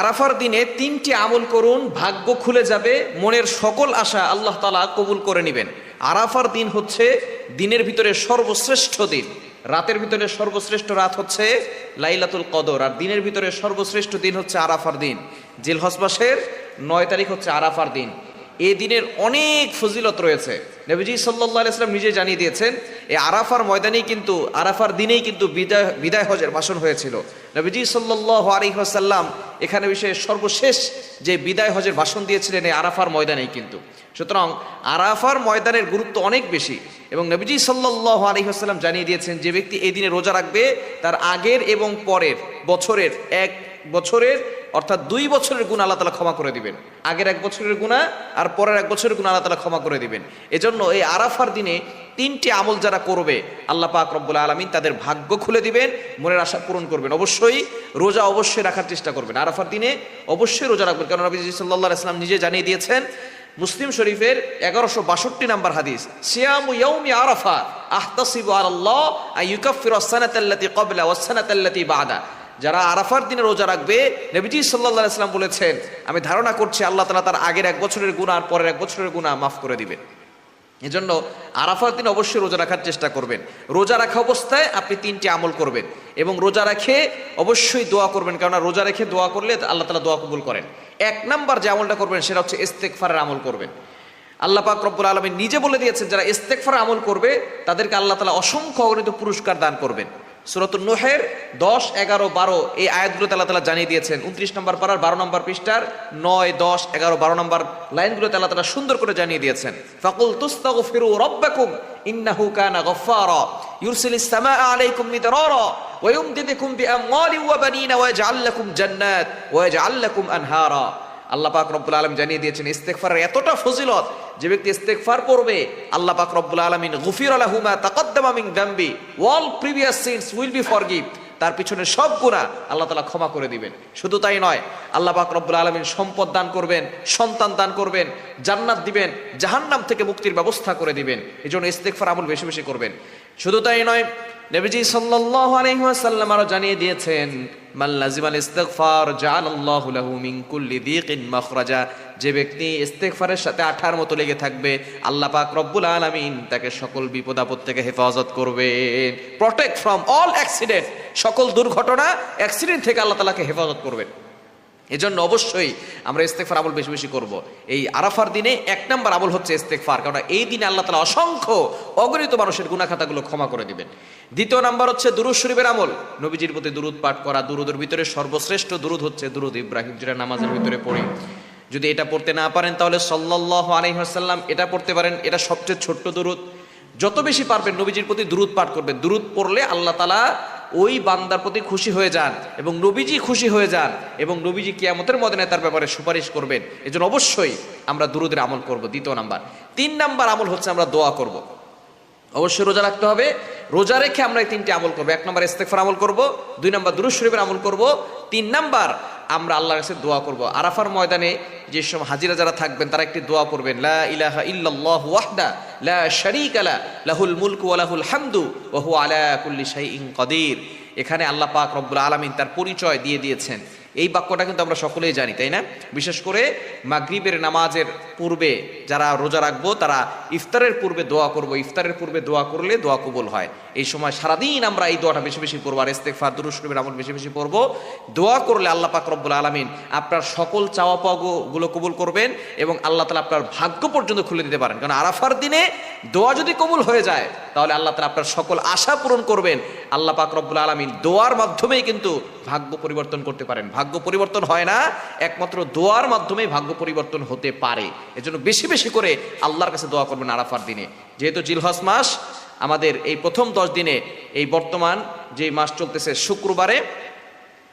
আরাফার দিনে তিনটি আমল করুন, ভাগ্য খুলে যাবে, মনের সকল আশা আল্লাহ তালা কবুল করে নেবেন। আরাফার দিন হচ্ছে দিনের ভিতরে সর্বশ্রেষ্ঠ দিন। রাতের ভিতরে সর্বশ্রেষ্ঠ রাত হচ্ছে লাইলাতুল কদর, আর দিনের ভিতরে সর্বশ্রেষ্ঠ দিন হচ্ছে আরাফার দিন। জিলহজ মাসের নয় তারিখ হচ্ছে আরাফার দিন। এই দিনের অনেক ফজিলত রয়েছে। নবীজি সাল্লাহ ইসলাম নিজে জানিয়ে দিয়েছেন এই আরাফার ময়দানেই কিন্তু, আরাফার দিনেই কিন্তু বিদায় বিদায় হজের ভাষণ হয়েছিল। নবীজি সাল্লাহ আলিহাসাল্লাম এখানে বিষয়ে সর্বশেষ যে বিদায় হজের ভাষণ দিয়েছিলেন এই আরাফার ময়দানেই কিন্তু। সুতরাং আরাফার ময়দানের গুরুত্ব অনেক বেশি এবং নবীজি সাল্লাহ আলিহাসাল্লাম জানিয়ে দিয়েছেন যে ব্যক্তি এই দিনে রোজা রাখবে, তার আগের এবং পরের বছরের এক বছরের অর্থাৎ দুই বছরের গুণ আল্লাহ তালা ক্ষমা করে দিবেন। আগের এক বছরের গুণা আর পরের এক বছরের গুণ আল্লাহ তালা ক্ষমা করে দিবেন। এজন্য এই আরাফার দিনে তিনটি আমল যারা করবে, আল্লাহ পাক রব্বুল আলমিন তাদের ভাগ্য খুলে দিবেন, মনের আশা পূরণ করবেন। অবশ্যই রোজা অবশ্যই রাখার চেষ্টা করবেন। আরাফার দিনে অবশ্যই রোজা রাখবেন। কারণ নবী সাল্লাহ ইসলাম নিজে জানিয়ে দিয়েছেন, মুসলিম শরীফের এগারোশো বাষট্টি নাম্বার হাদিস, সিয়ামু ইয়াউমি আরাফা আহতাসিবু আল্লাহ আইয়ুকাফিরু আস-সানাতাল্লাতী ক্বাবলা ওয়াস-সানাতাল্লাতী বা'দা। যারা আরাফার দিনে রোজা রাখবে, নবীজি সাল্লাহ ইসলাম বলেছেন, আমি ধারণা করছি আল্লাহ তালা তার আগের এক বছরের গুণা আর পরের এক বছরের গুণা মাফ করে দিবেন। এজন্য আরাফার দিন অবশ্যই রোজা রাখার চেষ্টা করবেন। রোজা রাখা অবস্থায় আপনি তিনটি আমল করবেন এবং রোজা রেখে অবশ্যই দোয়া করবেন, কেননা রোজা রেখে দোয়া করলে আল্লাহ তালা দোয়া কবুল করেন। এক নাম্বার যে আমলটা করবেন সেটা হচ্ছে ইস্তেকফারের আমল করবেন। আল্লাহ পাক রব্বুল আলমী নিজে বলে দিয়েছেন, যারা ইস্তেকফার আমল করবে, তাদেরকে আল্লাহ তালা অসংখ্য অগণিত পুরস্কার দান করবেন। সুরতুল নোহের দশ, এগারো, বারো, এই আয়াতগুলো আল্লাহ তালা জানিয়ে দিয়েছেন। উনত্রিশ নম্বর পাড়ার বারো নম্বর পৃষ্ঠার, নয়, দশ, এগারো, বারো নম্বর লাইনগুলো আল্লাহ তালা সুন্দর করে জানিয়ে দিয়েছেন। ফাকুল তুস্তাগু ফিরু রব্বাকুম ইন্নাহু কানা গফফারা ইউরসিলিস সামাআ আলাইকুম মিদরারা ওয়ায়ুমদিদুকুম বিআমওয়ালি ওয়া বানিনা ওয়াজআল লাকুম জান্নাত ওয়াজআল লাকুম আনহারা। আল্লাহ পাক রব্বুল আলম জানিয়ে দিয়েছেন ইস্তেকফারের এতটা ফজিলত যে ব্যক্তি ইস্তেকফার করবে, আল্লাহ পাক রব্বুল আলমিন গুফির আলাহুমা তাকদ্দামা মিন দাম্বি ওয়াল previous sins will be forgive. তার পিছনে সব গুণা আল্লাহ তালা ক্ষমা করে দিবেন। শুধু তাই নয়, আল্লাহ পাক রব্বুল আলমিন সম্পদ দান করবেন, সন্তান দান করবেন, জান্নাত দিবেন, জাহান্নাম থেকে মুক্তির ব্যবস্থা করে দিবেন। এই জন্য ইস্তেকফার আমল বেশি বেশি করবেন। শুধু তাই নয় নবীজি সাল্লাল্লাহু আলাইহি ওয়াসাল্লাম আরও জানিয়ে দিয়েছেন, মান লাজিমাল ইস্তিগফার জাআলাল্লাহু লাহু মিন কুল্লি দীকিন মাখরাজা। যে ব্যক্তি ইস্তেগফারের সাথে আঠার মতো লেগে থাকবে, আল্লাহ পাক রব্বুল আলামিন তাকে সকল বিপদ আপদ থেকে হেফাজত করবে প্রটেক্ট ফ্রম অল অ্যাক্সিডেন্ট সকল দুর্ঘটনা অ্যাক্সিডেন্ট থেকে আল্লাহ তাআলাকে হেফাজত করবেন। এজন্য অবশ্যই আমরা ইস্তেকফার আমল বেশি বেশি করব। এই আরাফার দিনে এক নম্বর আমল হচ্ছে ইস্তেকফার কারণ এই দিনে আল্লাহ তালা অসংখ্য অগণিত মানুষের গুণাখাতাগুলো ক্ষমা করে দিবেন। দ্বিতীয় নাম্বার হচ্ছে দুরুদ শরীফের আমল। নবীজির প্রতি দুরুদ পাঠ করা দুরুদের ভিতরে সর্বশ্রেষ্ঠ দুরুদ হচ্ছে দুরুদ ইব্রাহিম, যেটা নামাজের ভিতরে পড়ি। যদি এটা পড়তে না পারেন তাহলে সাল্লাহ আলহিহাসাল্লাম এটা পড়তে পারেন, এটা সবচেয়ে ছোট্ট দুরুদ। যত বেশি পারবেন নবীজির প্রতি দুরুদ পাঠ করবেন। দুরুদ পড়লে আল্লাহ তালা ওই বান্দার প্রতি খুশি হয়ে যান এবং নবীজি খুশি হয়ে যান এবং নবীজি কেয়ামতের মদনে তার ব্যাপারে সুপারিশ করবেন। এজন্য অবশ্যই আমরা দুরুদের আমল করব। দ্বিতীয় নাম্বার। তিন নাম্বার আমল হচ্ছে আমরা দোয়া করব। অবশ্যই রোজা রাখতে হবে। রোজা রেখে আমরা এই তিনটি আমল করব। এক নম্বর ইস্তেকফার আমল করব, দুই নম্বর দুরুদ শরীফের আমল করব, তিন নাম্বার আমরা আল্লাহর কাছে দোয়া করব। আরাফার ময়দানে যে সব হাজিরা যারা থাকবেন, তারা একটি দোয়া করবেন লা ইলাহা ইল্লাল্লাহু ওয়াহদা, লা শারীকা লা, লাহুল মুলকু ওয়া লাহুল হামদু, ওয়া হুয়া আলা কুল্লি শাইইন কাদির। এখানে আল্লাহ পাক রব্বুল আলামিন তার পরিচয় দিয়ে দিয়েছেন। এই বাক্যটা কিন্তু আমরা সকলেই জানি, তাই না? বিশেষ করে মাগরিবের নামাজের পূর্বে যারা রোজা রাখব, তারা ইফতারের পূর্বে দোয়া করব। ইফতারের পূর্বে দোয়া করলে দোয়া কবুল হয়। এই সময় সারাদিন আমরা এই দোয়াটা বেশি বেশি পড়ব আর ইস্তেকফার দুরুশরীফের আমল বেশি বেশি পড়ব দোয়া করলে আল্লাহ পাক রব্বুল আলমিন আপনার সকল চাওয়া পাওয়াগুলো কবুল করবেন এবং আল্লাহ তালা আপনার ভাগ্য পর্যন্ত খুলে দিতে পারেন। কারণ আরাফার দিনে দোয়া যদি কবুল হয়ে যায়, তাহলে আল্লাহ তালা আপনার সকল আশা পূরণ করবেন। আল্লাহ পাক রব্বুল আলমিন দোয়ার মাধ্যমেই কিন্তু ভাগ্য পরিবর্তন করতে পারেন। ভাগ্য পরিবর্তন হয় না, একমাত্র দোয়ার মাধ্যমেই ভাগ্য পরিবর্তন হতে পারে। এজন্য বেশি বেশি করে আল্লাহর কাছে দোয়া করবেন আরাফার দিনে। যেহেতু জিলহস মাস, আমাদের এই প্রথম দশ দিনে এই বর্তমান যে মাস চলতেছে শুক্রবারে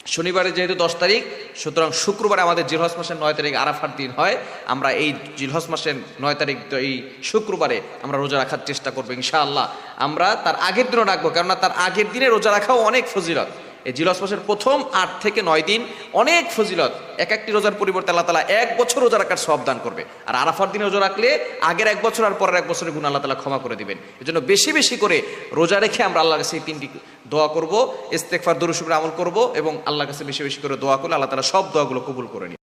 শনিবারে যেহেতু দশ তারিখ, সুতরাং শুক্রবারে আমাদের জিলহস মাসের নয় তারিখ আরাফার দিন হয়। আমরা এই জিলহস মাসের নয় তারিখ এই শুক্রবারে আমরা রোজা রাখার চেষ্টা করব ইনশাআল্লাহ। আমরা তার আগের দিনও রাখব, কেননা তার আগের দিনে রোজা রাখাও অনেক ফজিলত। এই জিলস মাসের প্রথম আট থেকে নয় দিন অনেক ফজিলত এক একটি রোজার পরিবর্তে আল্লাহ তালা এক বছর রোজা রাখার সব দান করবে। আর আরাফার দিনে রোজা রাখলে আগের এক বছর আর পরের এক বছরের গুণ আল্লাহ তালা ক্ষমা করে দিবেন। এজন্য বেশি বেশি করে রোজা রেখে আমরা আল্লাহ কাছে এই তিনটি দোয়া করব ইস্তেকফার দরুশুকুর আমল করব এবং আল্লাহ কাছে বেশি বেশি করে দোয়া করলে আল্লাহ তালা সব দোয়াগুলো কবুল করে